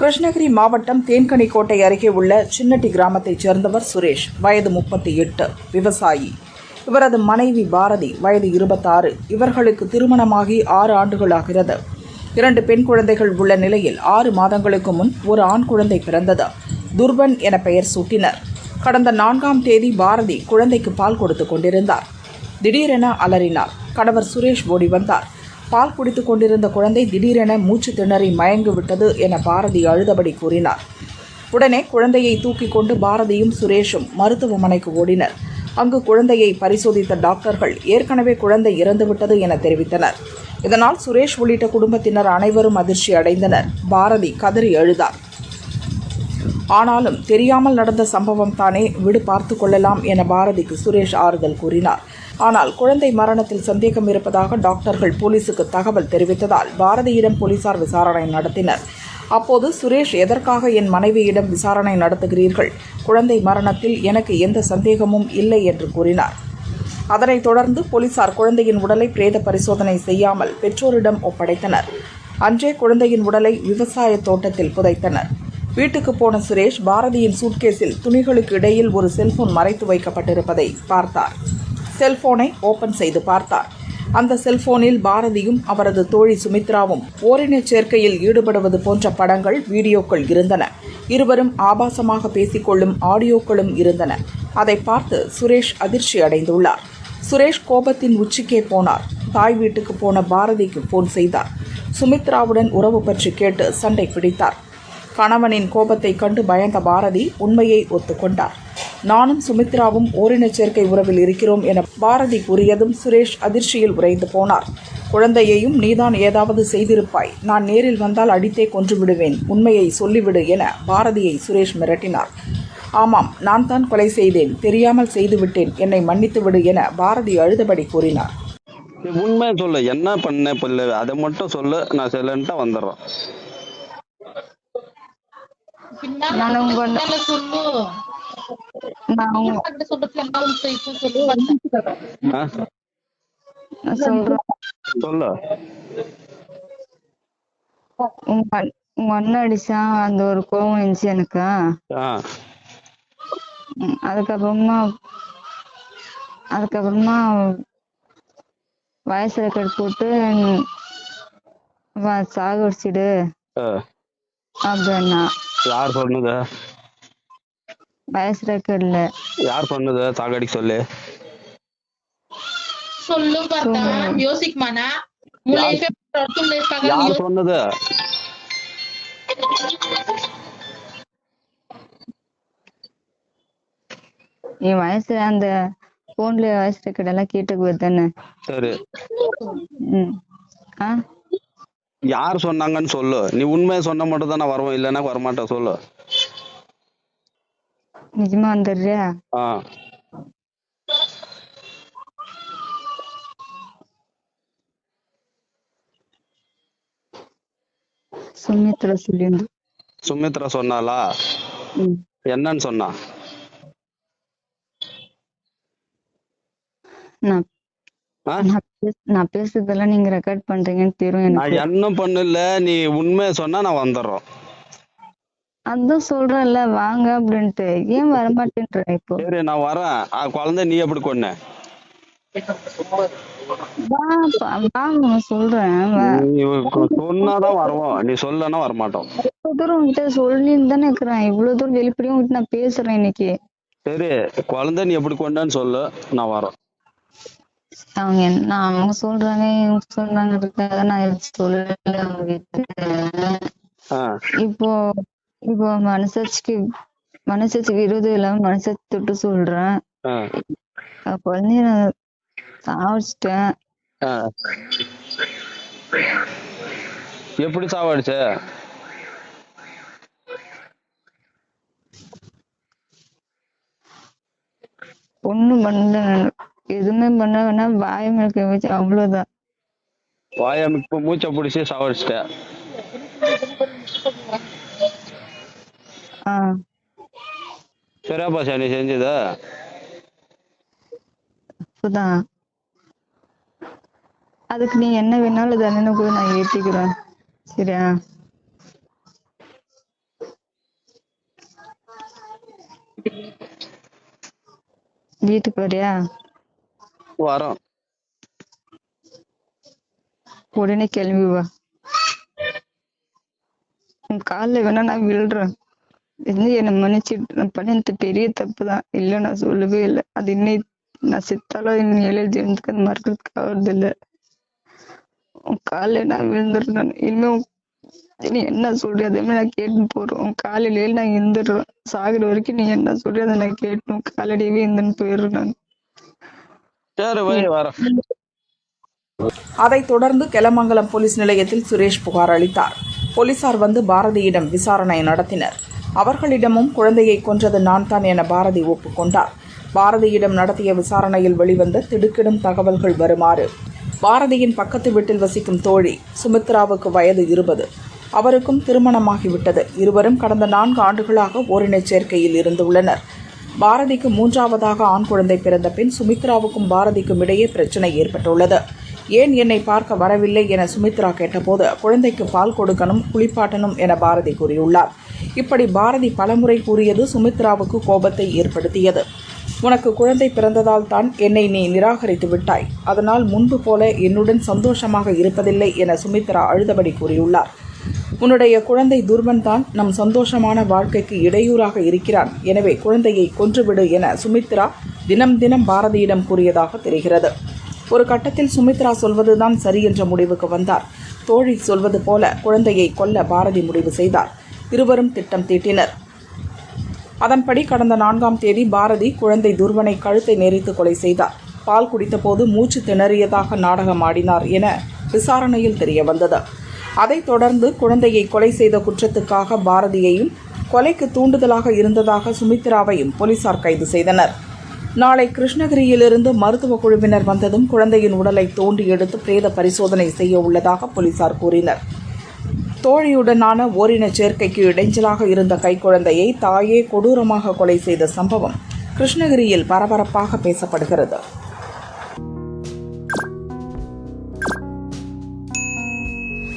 கிருஷ்ணகிரி மாவட்டம் தேன்கனிக்கோட்டை அருகே உள்ள சின்னட்டி கிராமத்தைச் சேர்ந்தவர் சுரேஷ் வயது முப்பத்தி எட்டு விவசாயி. இவரது மனைவி பாரதி வயது இருபத்தாறு. இவர்களுக்கு திருமணமாகி ஆறு ஆண்டுகளாகிறது. இரண்டு பெண் குழந்தைகள் உள்ள நிலையில் ஆறு மாதங்களுக்கு முன் ஒரு ஆண் குழந்தை பிறந்தது. துர்பன் என பெயர் சூட்டினர். கடந்த நான்காம் தேதி பாரதி குழந்தைக்கு பால் கொடுத்து கொண்டிருந்தார். திடீரென அலறினார். கணவர் சுரேஷ் ஓடி வந்தார். பால் குடித்துக் கொண்டிருந்த குழந்தை திடீரென மூச்சு திணறி மயங்கு விட்டது என பாரதி அழுதபடி கூறினார். உடனே குழந்தையை தூக்கி கொண்டு பாரதியும் சுரேஷும் மருத்துவமனைக்கு ஓடினர். அங்கு குழந்தையை பரிசோதித்த டாக்டர்கள் ஏற்கனவே குழந்தை இறந்துவிட்டது என தெரிவித்தனர். இதனால் சுரேஷ் உள்ளிட்ட குடும்பத்தினர் அனைவரும் அதிர்ச்சி அடைந்தனர். பாரதி கதறி அழுதார். ஆனாலும் தெரியாமல் நடந்த சம்பவம் தானே விடு பார்த்து கொள்ளலாம் என பாரதிக்கு சுரேஷ் ஆறுதல் கூறினார். ஆனால் குழந்தை மரணத்தில் சந்தேகம் இருப்பதாக டாக்டர்கள் போலீசுக்கு தகவல் தெரிவித்ததால் பாரதியிடம் போலீசார் விசாரணை நடத்தினர். அப்போது சுரேஷ் எதற்காக என் மனைவியிடம் விசாரணை நடத்துகிறீர்கள்? குழந்தை மரணத்தில் எனக்கு எந்த சந்தேகமும் இல்லை என்று கூறினார். அதனைத் தொடர்ந்து போலீசார் குழந்தையின் உடலை பிரேத பரிசோதனை செய்யாமல் பெற்றோரிடம் ஒப்படைத்தனர். அன்றே குழந்தையின் உடலை விவசாய தோட்டத்தில் புதைத்தனர். வீட்டுக்கு போன சுரேஷ் பாரதியின் சூட்கேஸில் துணிகளுக்கு இடையில் ஒரு செல்போன் மறைத்து வைக்கப்பட்டிருப்பதை பார்த்தார். செல்போனை ஓபன் செய்து பார்த்தார். அந்த செல்போனில் பாரதியும் அவரது தோழி சுமித்ராவும் ஓரினச் சேர்க்கையில் ஈடுபடுவது போன்ற படங்கள் வீடியோக்கள் இருந்தன. இருவரும் ஆபாசமாக பேசிக்கொள்ளும் ஆடியோக்களும் இருந்தன. அதை பார்த்து சுரேஷ் அதிர்ச்சி அடைந்துள்ளார். சுரேஷ் கோபத்தின் உச்சிக்கே போனார். தாய் வீட்டுக்கு போன பாரதிக்கு போன் செய்தார். சுமித்ராவுடன் உறவு பற்றி கேட்டு சண்டை பிடித்தார். கணவனின் கோபத்தை கண்டு பயந்த பாரதி உண்மையை ஒத்துக்கொண்டார். நானும் சுமித்ராவும் ஓரினச் சேர்க்கை உறவில் இருக்கிறோம் என பாரதி கூறியதும் சுரேஷ் அதிர்ச்சியில் உறைந்து போனார். குழந்தையையும் நீதான் ஏதாவது செய்திருப்பாய். நான் நேரில் வந்தால் அடித்தே கொன்று விடுவேன் உண்மையை சொல்லிவிடு என பாரதியை சுரேஷ் மிரட்டினார். ஆமாம் நான் தான் கொலை செய்தேன். தெரியாமல் செய்துவிட்டேன். என்னை மன்னித்து விடு என பாரதி அழுதபடி கூறினார். நீ உண்மையை சொல்லு. என்ன பண்ண புள்ள? அதை மட்டும் சொல்லு. நான் சைலண்டா வந்துடுறேன். கிட்ட அண்ணன் அடிச்சான் அந்த ஒரு கோவம் இருந்துச்சு எனக்கு. அதுக்கப்புறமா அதுக்கப்புறமா வயசு ரெக்கார்ட் போட்டு சாகடிச்சிடு. ஆ. அப்படின்னா. யார் சொன்னது? வயசுக்கு இல்ல. யார் சொன்னது? தாகாடி சொல்லு. சொல்லு பார்த்தா யோசிக்குமானா யார் சொன்னது? என் வயசுல அந்த போன்ல வயசு ரெக்கார்ட் எல்லாம் கேட்டுக்கு தானே சரி. யார் சொன்னாங்கன்னு சொல்லு. நீ உண்மையை சொன்ன மட்டும் தானே வருவோம். இல்லைன்னா வரமாட்டேன். சொல்லு. வந்துடுறியா ஆ. சுமித்ரா சொல்லியிருந்து. சுமித்ரா சொன்னாளா? ம். என்னன்னு சொன்னா? நான் பேசுறதெல்லாம் நீங்க ரெக்கார்ட் பண்றீங்கன்னு தெரியும் நான் என்ன பண்ணல. நீ உண்மையை சொன்னா நான் வந்துடுறோம் அதான் சொல்றேன்ல வாங்க அப்படின்ட்டு. ஏன் வரமாட்டேன்ற இப்போ? சரி நான் வரேன். ஆ, குழந்தை நீ எப்படி கொன்ன வா பா- வா நான் சொல்றேன் வா. நீ சொன்னாதான் வருவோம். நீ சொல்லனா வரமாட்டோம். இவ்வளவு தூரம் உன்கிட்ட சொல்லின்னு தானே இருக்கிறேன். இவ்வளவு தூரம் வெளிப்படையும் உன்கிட்ட நான் பேசுறேன் இன்னைக்கு. சரி குழந்தை நீ எப்படி கொண்டான்னு சொல்லு. நான் வரேன். அவங்க என்ன அவங்க சொல்றாங்க இவங்க சொல்றாங்கிறதுக்காக நான் எதுவும் சொல்லல அவங்க கிட்ட. ஆ. இப்போ இப்போ மனசாட்சிக்கு மனசாட்சி விரோதம் இல்லாம மனசாட்சி தொட்டு சொல்றேன். குழந்தைய நான் சாவடிச்சிட்டேன். எப்படி சாவடிச்ச? ஒண்ணும் பண்ணல. எதுவுமே பண்ண வேணா வாய மேல வச்சு அவ்வளவுதான். வாய மூச்சை பிடிச்சி சாவடிச்சிட்ட ஆஹ் சரியாப்பா சார் நீ செஞ்சதா? அதுக்கு நீ என்ன வேணாலும் இது அண்ணனை கூட நான் ஏத்திக்கிறேன். சரியா? வீட்டுக்கு வரியா? வரோம். உடனே கிளம்பி வா. உன் காலில் வேணா நான் விழுறேன். என்னை மன்னிச்சிட்டு நான் பண்ணது பெரிய தப்பு தான் இல்லை நான் சொல்லவே இல்லை. அது இன்னும் நான் செத்தாலும் இன்னும் ஏழு ஜென்மத்துக்கு அது மறக்கிறதுக்கு ஆகுறது இல்லை. உன் காலில் நான் விழுந்துடுறேன் நான். இனிமே உன் நீ என்ன சொல்றியோ அதே மாதிரி நான் கேட்டு போறேன் உன் காலையிலே நான் இருந்துடுறேன் சாகுற வரைக்கும் நீ என்ன சொல்றியோ அதை நான் கேட்டணும் காலடியவே இருந்துன்னு போயிடுறேன் நான். அதைத் தொடர்ந்து கெலமங்கலம் போலீஸ் நிலையத்தில் சுரேஷ் புகார் அளித்தார். போலீசார் வந்து பாரதியிடம் விசாரணை நடத்தினர். அவர்களிடமும் குழந்தையை கொன்றது நான் தான் என பாரதி ஒப்புக்கொண்டார். பாரதியிடம் நடத்திய விசாரணையில் வெளிவந்த திடுக்கிடும் தகவல்கள் வருமாறு. பாரதியின் பக்கத்து வீட்டில் வசிக்கும் தோழி சுமித்ராவுக்கு வயது இருபது. அவருக்கும் திருமணமாகிவிட்டது. இருவரும் கடந்த நான்கு ஆண்டுகளாக ஓரினச் சேர்க்கையில் இருந்துள்ளனர். பாரதிக்கு மூன்றாவதாக ஆண் குழந்தை பிறந்த பின் சுமித்ராவுக்கும் பாரதிக்கும் இடையே பிரச்சனை ஏற்பட்டுள்ளது. ஏன் என்னை பார்க்க வரவில்லை என சுமித்ரா கேட்டபோது குழந்தைக்கு பால் கொடுக்கணும் குளிப்பாட்டணும் என பாரதி கூறியுள்ளார். இப்படி பாரதி பலமுறை கூறியது சுமித்ராவுக்கு கோபத்தை ஏற்படுத்தியது. உனக்கு குழந்தை பிறந்ததால் தான் என்னை நீ நிராகரித்து விட்டாய். அதனால் முன்பு போல என்னுடன் சந்தோஷமாக இருப்பதில்லை என சுமித்ரா அழுதபடி கூறியுள்ளார். உன்னுடைய குழந்தை துர்வன் தான் நம் சந்தோஷமான வாழ்க்கைக்கு இடையூறாக இருக்கிறான். எனவே குழந்தையை கொன்றுவிடு என சுமித்ரா தினம் தினம் பாரதியிடம் கூறியதாக தெரிகிறது. ஒரு கட்டத்தில் சுமித்ரா சொல்வதுதான் சரி என்ற முடிவுக்கு வந்தார். தோழி சொல்வது போல குழந்தையை கொல்ல பாரதி முடிவு செய்தார். இருவரும் திட்டம் தீட்டினர். அதன்படி கடந்த நான்காம் தேதி பாரதி குழந்தை துர்வனை கழுத்தை நேரித்து கொலை செய்தார். பால் குடித்தபோது மூச்சு திணறியதாக நாடகம் ஆடினார் என விசாரணையில் தெரிய வந்தது. அதைத் தொடர்ந்து குழந்தையை கொலை செய்த குற்றத்துக்காக பாரதியையும் கொலைக்கு தூண்டுதலாக இருந்ததாக சுமித்ராவையும் போலீசார் கைது செய்தனர். நாளை கிருஷ்ணகிரியிலிருந்து மருத்துவ குழுவினர் வந்ததும் குழந்தையின் உடலை தோண்டி எடுத்து பிரேத பரிசோதனை செய்ய உள்ளதாக போலீசார் கூறினர். தோழியுடனான ஓரின சேர்க்கைக்கு இடைஞ்சலாக இருந்த கைக்குழந்தையை தாயே கொடூரமாக கொலை செய்த சம்பவம் கிருஷ்ணகிரியில் பரபரப்பாக பேசப்படுகிறது.